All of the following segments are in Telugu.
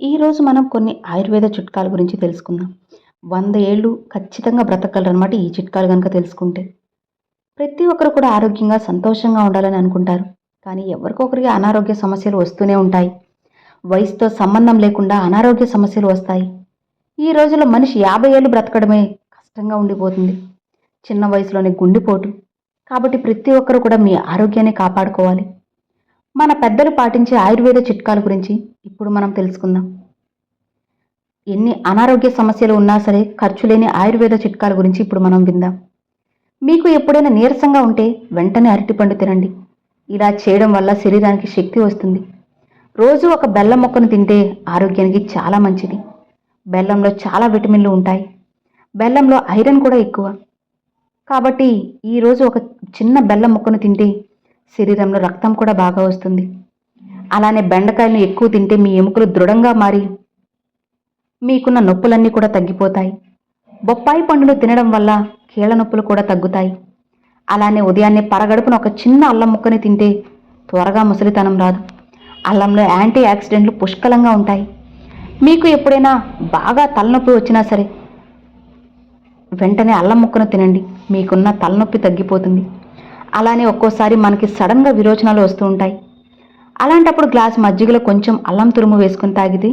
ఈరోజు మనం కొన్ని ఆయుర్వేద చిట్కాల గురించి తెలుసుకుందాం. వంద ఏళ్ళు ఖచ్చితంగా బ్రతకగలరు ఈ చిట్కాలు కనుక తెలుసుకుంటే. ప్రతి ఒక్కరు కూడా ఆరోగ్యంగా సంతోషంగా ఉండాలని అనుకుంటారు. కానీ ఎవరికొకరికి అనారోగ్య సమస్యలు వస్తూనే ఉంటాయి. వయసుతో సంబంధం లేకుండా అనారోగ్య సమస్యలు వస్తాయి. ఈ రోజుల్లో మనిషి యాభై ఏళ్ళు బ్రతకడమే కష్టంగా ఉండిపోతుంది. చిన్న వయసులోనే గుండెపోటు. కాబట్టి ప్రతి ఒక్కరు కూడా మీ ఆరోగ్యాన్ని కాపాడుకోవాలి. మన పెద్దలు పాటించే ఆయుర్వేద చిట్కాల గురించి ఇప్పుడు మనం తెలుసుకుందాం. ఎన్ని అనారోగ్య సమస్యలు ఉన్నా సరే ఖర్చు లేని ఆయుర్వేద చిట్కాల గురించి ఇప్పుడు మనం విందాం. మీకు ఎప్పుడైనా నీరసంగా ఉంటే వెంటనే అరటిపండు తినండి. ఇలా చేయడం వల్ల శరీరానికి శక్తి వస్తుంది. రోజు ఒక బెల్లం మొక్కను తింటే ఆరోగ్యానికి చాలా మంచిది. బెల్లంలో చాలా విటమిన్లు ఉంటాయి. బెల్లంలో ఐరన్ కూడా ఎక్కువ. కాబట్టి ఈరోజు ఒక చిన్న బెల్లం మొక్కను తింటే శరీరంలో రక్తం కూడా బాగా వస్తుంది. అలానే బెండకాయలను ఎక్కువ తింటే మీ ఎముకలు దృఢంగా మారి మీకున్న నొప్పులన్నీ కూడా తగ్గిపోతాయి. బొప్పాయి పండును తినడం వల్ల కీళ్ళ నొప్పులు కూడా తగ్గుతాయి. అలానే ఉదయాన్నే పరగడుపున ఒక చిన్న అల్లం ముక్కని తింటే త్వరగా ముసలితనం రాదు. అల్లంలో యాంటీ యాక్సిడెంట్లు పుష్కలంగా ఉంటాయి. మీకు ఎప్పుడైనా బాగా తలనొప్పి వచ్చినా సరే వెంటనే అల్లం ముక్కను తినండి. మీకున్న తలనొప్పి తగ్గిపోతుంది. అలానే ఒక్కోసారి మనకి సడన్గా విరోచనాలు వస్తూ ఉంటాయి. అలాంటప్పుడు గ్లాస్ మజ్జిగలో కొంచెం అల్లం తురుము వేసుకుని తాగితే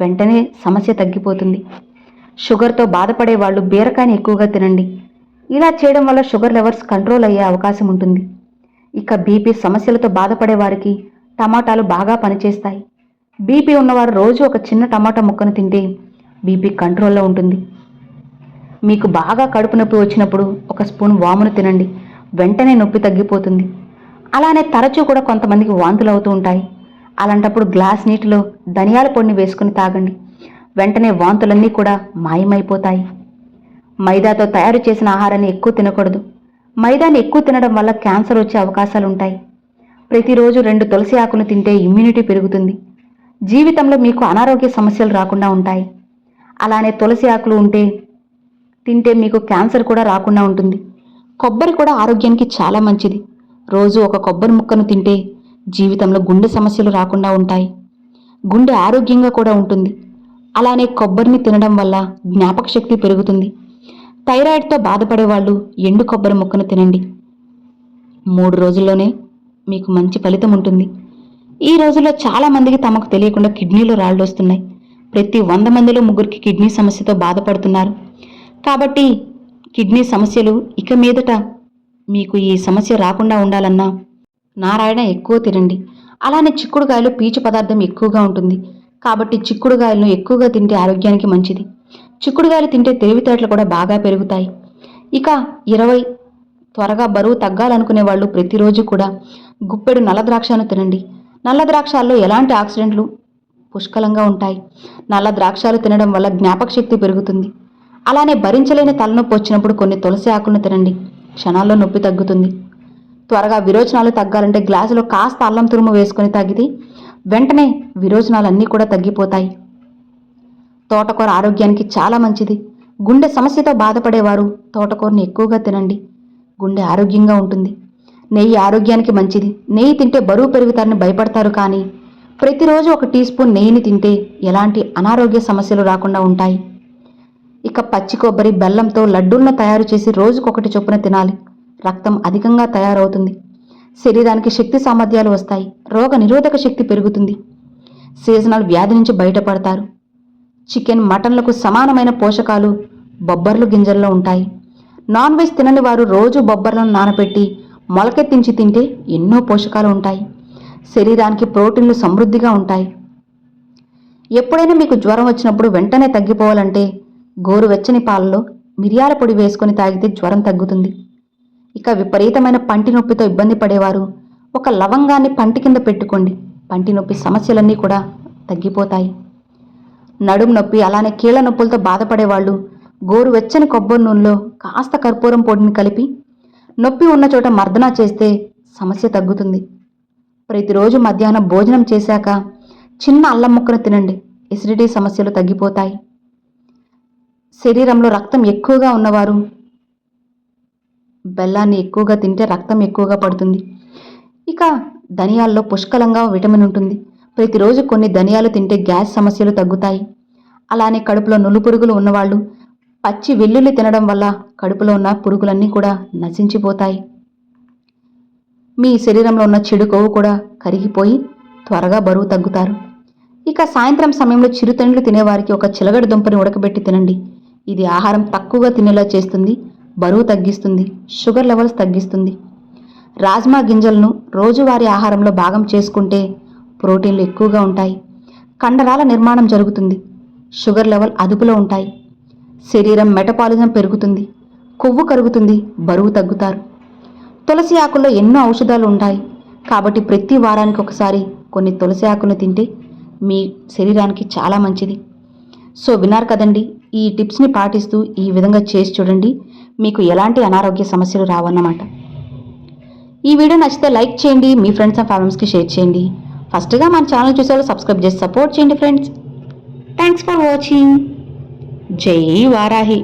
వెంటనే సమస్య తగ్గిపోతుంది. షుగర్తో బాధపడే వాళ్ళు బీరకాయని ఎక్కువగా తినండి. ఇలా చేయడం వల్ల షుగర్ లెవెల్స్ కంట్రోల్ అయ్యే అవకాశం ఉంటుంది. ఇక బీపీ సమస్యలతో బాధపడే వారికి టమాటాలు బాగా పనిచేస్తాయి. బీపీ ఉన్నవారు రోజు ఒక చిన్న టమాటా ముక్కను తింటే బీపీ కంట్రోల్లో ఉంటుంది. మీకు బాగా కడుపు నొప్పి వచ్చినప్పుడు ఒక స్పూన్ వామును తినండి. వెంటనే నొప్పి తగ్గిపోతుంది. అలానే తరచూ కూడా కొంతమందికి వాంతులు అవుతూ ఉంటాయి. అలాంటప్పుడు గ్లాస్ నీటిలో ధనియాల పొడిని వేసుకుని తాగండి. వెంటనే వాంతులన్నీ కూడా మాయమైపోతాయి. మైదాతో తయారు చేసిన ఆహారాన్ని ఎక్కువ తినకూడదు. మైదాని ఎక్కువ తినడం వల్ల క్యాన్సర్ వచ్చే అవకాశాలు ఉంటాయి. ప్రతిరోజు రెండు తులసి ఆకులు తింటే ఇమ్యూనిటీ పెరుగుతుంది. జీవితంలో మీకు అనారోగ్య సమస్యలు రాకుండా ఉంటాయి. అలానే తులసి ఆకులు ఉంటే తింటే మీకు క్యాన్సర్ కూడా రాకుండా ఉంటుంది. కొబ్బరి కూడా ఆరోగ్యానికి చాలా మంచిది. రోజు ఒక కొబ్బరి ముక్కను తింటే జీవితంలో గుండె సమస్యలు రాకుండా ఉంటాయి. గుండె ఆరోగ్యంగా కూడా ఉంటుంది. అలానే కొబ్బరిని తినడం వల్ల జ్ఞాపక శక్తి పెరుగుతుంది. థైరాయిడ్తో బాధపడే వాళ్ళు ఎండు కొబ్బరి ముక్కను తినండి. మూడు రోజుల్లోనే మీకు మంచి ఫలితం ఉంటుంది. ఈ రోజుల్లో చాలా మందికి తమకు తెలియకుండా కిడ్నీలో రాళ్ళు వస్తున్నాయి. ప్రతి వంద మందిలో ముగ్గురికి కిడ్నీ సమస్యతో బాధపడుతున్నారు. కాబట్టి కిడ్నీ సమస్యలు ఇక మీదట మీకు ఈ సమస్య రాకుండా ఉండాలన్నా నారాయణ ఎక్కువ తినండి. అలానే చిక్కుడుకాయలో పీచు పదార్థం ఎక్కువగా ఉంటుంది. కాబట్టి చిక్కుడుకాయలను ఎక్కువగా తింటే ఆరోగ్యానికి మంచిది. చిక్కుడుకాయలు తింటే తెలివితేటలు కూడా బాగా పెరుగుతాయి. ఇక ఇరవై త్వరగా బరువు తగ్గాలనుకునే వాళ్ళు ప్రతిరోజు కూడా గుప్పెడు నల్ల ద్రాక్షను తినండి. నల్ల ద్రాక్షాల్లో ఎలాంటి ఆక్సిడెంట్లు? పుష్కలంగా ఉంటాయి. నల్ల ద్రాక్షాలు తినడం వల్ల జ్ఞాపక శక్తి పెరుగుతుంది. అలానే భరించలేని తలనొప్పి వచ్చినప్పుడు కొన్ని తులసి ఆకులను తినండి. క్షణాల్లో నొప్పి తగ్గుతుంది. త్వరగా విరోచనాలు తగ్గాలంటే గ్లాసులో కాస్త అల్లం తురుము వేసుకొని తాగితే వెంటనే విరోచనాలన్నీ కూడా తగ్గిపోతాయి. తోటకూర ఆరోగ్యానికి చాలా మంచిది. గుండె సమస్యతో బాధపడేవారు తోటకూరని ఎక్కువగా తినండి. గుండె ఆరోగ్యంగా ఉంటుంది. నెయ్యి ఆరోగ్యానికి మంచిది. నెయ్యి తింటే బరువు పెరుగుతారని భయపడతారు కానీ ప్రతిరోజు ఒక టీ స్పూన్ నెయ్యిని తింటే ఎలాంటి అనారోగ్య సమస్యలు రాకుండా ఉంటాయి. ఇక పచ్చి కొబ్బరి బెల్లంతో లడ్డూలను తయారు చేసి రోజుకొకటి చొప్పున తినాలి. రక్తం అధికంగా తయారవుతుంది. శరీరానికి శక్తి సామర్థ్యాలు వస్తాయి. రోగ నిరోధక శక్తి పెరుగుతుంది. సీజనల్ వ్యాధి నుంచి బయటపడతారు. చికెన్ మటన్లకు సమానమైన పోషకాలు బొబ్బర్లు గింజల్లో ఉంటాయి. నాన్ వెజ్ తినని వారు రోజు బొబ్బర్లను నానబెట్టి మొలకెత్తించి తింటే ఎన్నో పోషకాలు ఉంటాయి. శరీరానికి ప్రోటీన్లు సమృద్ధిగా ఉంటాయి. ఎప్పుడైనా మీకు జ్వరం వచ్చినప్పుడు వెంటనే తగ్గిపోవాలంటే గోరువెచ్చని పాలలో మిరియాల పొడి వేసుకొని తాగితే జ్వరం తగ్గుతుంది. ఇక విపరీతమైన పంటి నొప్పితో ఇబ్బంది పడేవారు ఒక లవంగాన్ని పంటి కింద పెట్టుకోండి. పంటి నొప్పి సమస్యలన్నీ కూడా తగ్గిపోతాయి. నడుము నొప్పి అలానే కీళ్ళ నొప్పులతో బాధపడేవాళ్ళు గోరువెచ్చని కొబ్బరి నూనెలో కాస్త కర్పూరం పొడిని కలిపి నొప్పి ఉన్న చోట మర్దనా చేస్తే సమస్య తగ్గుతుంది. ప్రతిరోజు మధ్యాహ్నం భోజనం చేశాక చిన్న అల్లం ముక్కను తినండి. ఎసిడిటీ సమస్యలు తగ్గిపోతాయి. శరీరంలో రక్తం ఎక్కువగా ఉన్నవారు బెల్లాన్ని ఎక్కువగా తింటే రక్తం ఎక్కువగా పడుతుంది. ఇక ధనియాల్లో పుష్కలంగా విటమిన్ ఉంటుంది. ప్రతిరోజు కొన్ని ధనియాలు తింటే గ్యాస్ సమస్యలు తగ్గుతాయి. అలానే కడుపులో నులు పురుగులు ఉన్నవాళ్ళు పచ్చి వెల్లుల్లి తినడం వల్ల కడుపులో ఉన్న పురుగులన్నీ కూడా నశించిపోతాయి. మీ శరీరంలో ఉన్న చెడు కొవ్వు కూడా కరిగిపోయి త్వరగా బరువు తగ్గుతారు. ఇక సాయంత్రం సమయంలో చిరుతిండ్లు తినేవారికి ఒక చిలగడ దుంపని ఉడకబెట్టి తినండి. ఇది ఆహారం తక్కువగా తినేలా చేస్తుంది బరువు తగ్గిస్తుంది షుగర్ లెవెల్స్ తగ్గిస్తుంది. రాజ్మా గింజలను రోజువారీ ఆహారంలో భాగం చేసుకుంటే ప్రోటీన్లు ఎక్కువగా ఉంటాయి. కండరాల నిర్మాణం జరుగుతుంది. షుగర్ లెవెల్ అదుపులో ఉంటాయి. శరీరం మెటపాలిజం పెరుగుతుంది. కొవ్వు కరుగుతుంది బరువు తగ్గుతారు. తులసి ఆకుల్లో ఎన్నో ఔషధాలు ఉంటాయి. కాబట్టి ప్రతి వారానికి ఒకసారి కొన్ని తులసి ఆకులను తింటే మీ శరీరానికి చాలా మంచిది. సో విన్నారు కదండి ఈ టిప్స్ని పాటిస్తూ ఈ విధంగా చేసి చూడండి. మీకు ఎలాంటి అనారోగ్య సమస్యలు రావన్నమాట. ఈ వీడియో నచ్చితే లైక్ చేయండి మీ ఫ్రెండ్స్ అండ్ ఫ్యామిలీస్కి షేర్ చేయండి. ఫస్ట్గా మన ఛానల్ చూసేవాళ్ళు సబ్స్క్రైబ్ చేసి సపోర్ట్ చేయండి ఫ్రెండ్స్. థ్యాంక్స్ ఫర్ వాచింగ్ జై వారాహి.